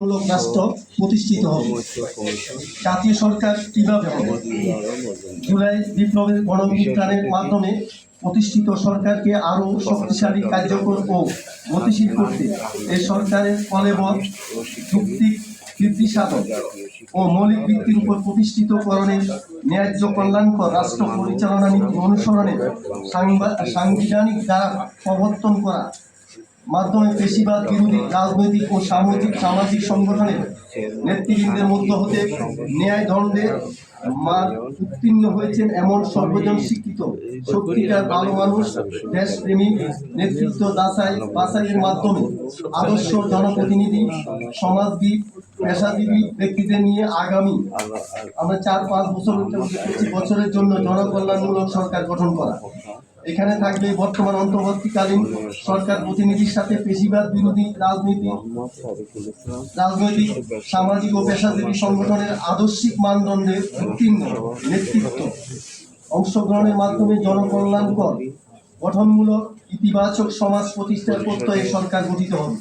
মূলক রাষ্ট্র প্রতিষ্ঠিত হবে। জাতীয় সরকার কীভাবে হবে? জুলাই বিপ্লবের গণবিজ্ঞানের মাধ্যমে প্রতিষ্ঠিত সরকারকে আরও শক্তিশালী কার্যকর ও গতিশীল করতে এই সরকারের কলেবর যুক্তিক বৃদ্ধি সাধন ও মৌলিক ভিত্তির উপর প্রতিষ্ঠিত করণের ন্যায্য কল্যাণকর রাষ্ট্র পরিচালনা নীতি অনুসরণে সাংবিধানিক দ্বারা প্রবর্তন করা মাধ্যমে পেশিবাদ বিরোধী রাজনৈতিক ও সামাজিক সামাজিক সংগঠনের নেতৃবৃন্দের মধ্য হতে ন্যায় দণ্ডে উত্তীর্ণ হয়েছেন এমন সর্বজন শিক্ষিত সত্যিকার ভালো মানুষ, দেশপ্রেমী, নেতৃত্ব দাসাই বাছাইয়ের মাধ্যমে আদর্শ জনপ্রতিনিধি, সমাজবিদ, পেশাজীবী ব্যক্তিদের নিয়ে আগামী আমরা চার পাঁচ বছর বছরের জন্য জনকল্যাণমূলক সরকার গঠন করা। এখানে থাকবে বর্তমান অন্তর্বর্তীকালীন সরকার প্রতিনিধির সাথে পেশিবাদ বিরোধী রাজনীতি, রাজনৈতিক, সামাজিক ও পেশাজীবী সংগঠনের আদর্শিক মানদণ্ডের উত্তীর্ণ নেতৃত্ব। অংশগ্রহণের মাধ্যমে জনকল্যাণকর, গঠনমূলক, ইতিবাচক সমাজ প্রতিষ্ঠার প্রত্যয়ে সরকার গঠিত হবে।